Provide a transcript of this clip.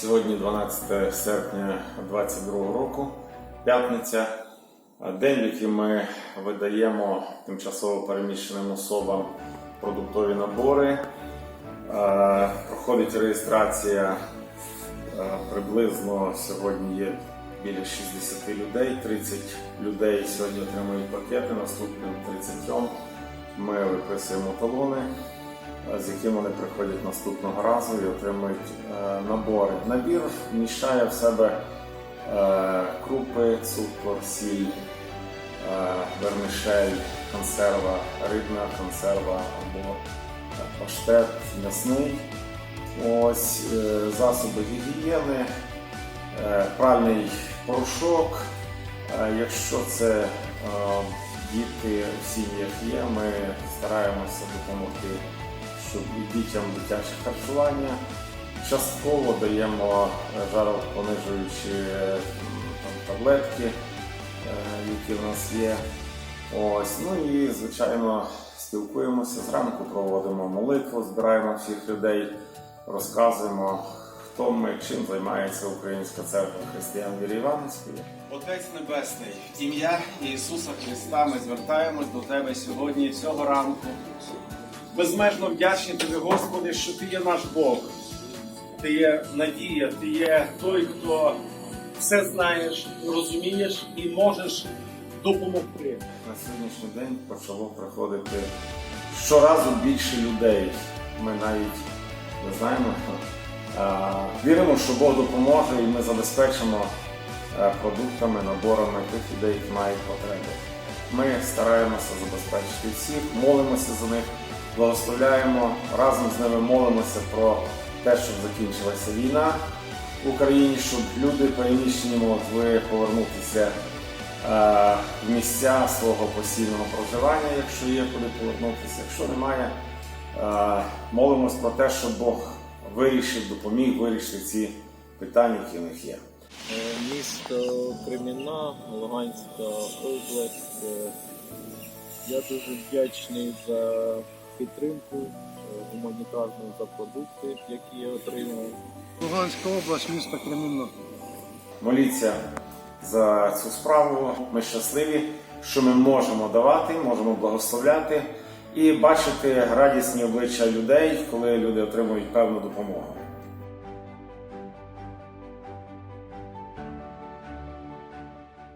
Сьогодні 12 серпня 2022 року, п'ятниця, день, в який ми видаємо тимчасово переміщеним особам продуктові набори. Е, Проходить реєстрація е, приблизно сьогодні є біля 60 людей. 30 людей сьогодні отримують пакети, наступним 30 ми виписуємо талони з яким вони приходять наступного разу і отримують е, набори. Набір вміщає в себе е, крупи, цукор, сіль, е, вермишель, консерва, рибна консерва або паштет м'ясний. Ось засоби гігієни, пральний порошок. Якщо це діти в сім'ях є, ми стараємося допомогти, щоб і дітям дитяче харчування. Частково даємо е, жаропонижуючі е, там, таблетки, е, які в нас є. Ось, ну і звичайно спілкуємося зранку, проводимо молитву, збираємо всіх людей, розказуємо, хто ми, чим займається Українська церква християн віри Іванівської. Отець Небесний, ім'я Ісуса Христа ми звертаємось до Тебе сьогодні, цього ранку. Безмежно вдячні Тобі, Господи, що Ти є наш Бог. Ти є надія, Ти є той, хто все знаєш, розумієш і можеш допомогти. На сьогоднішній день почало приходити щоразу більше людей. Ми навіть не знаємо. Віримо, що Бог допоможе і ми забезпечимо продуктами, наборами тих людей, які мають потреби. Ми стараємося забезпечити всіх, молимося за них, благословляємо, разом з ними молимося про те, щоб закінчилася війна в Україні, щоб люди переміщені могли повернутися е, в місця свого постійного проживання, якщо є куди повернутися. Якщо немає, е, молимось про те, щоб Бог вирішив, допоміг вирішити ці питання, які в них є. Е, Місто Кремінна, Луганська область. Я дуже вдячний за підтримку е, гуманітарну за продукти, які я отримав. Луганська область, місто Кремінно. Моліться за цю справу. Ми щасливі, що ми можемо давати, можемо благословляти і бачити радісні обличчя людей, коли люди отримують певну допомогу.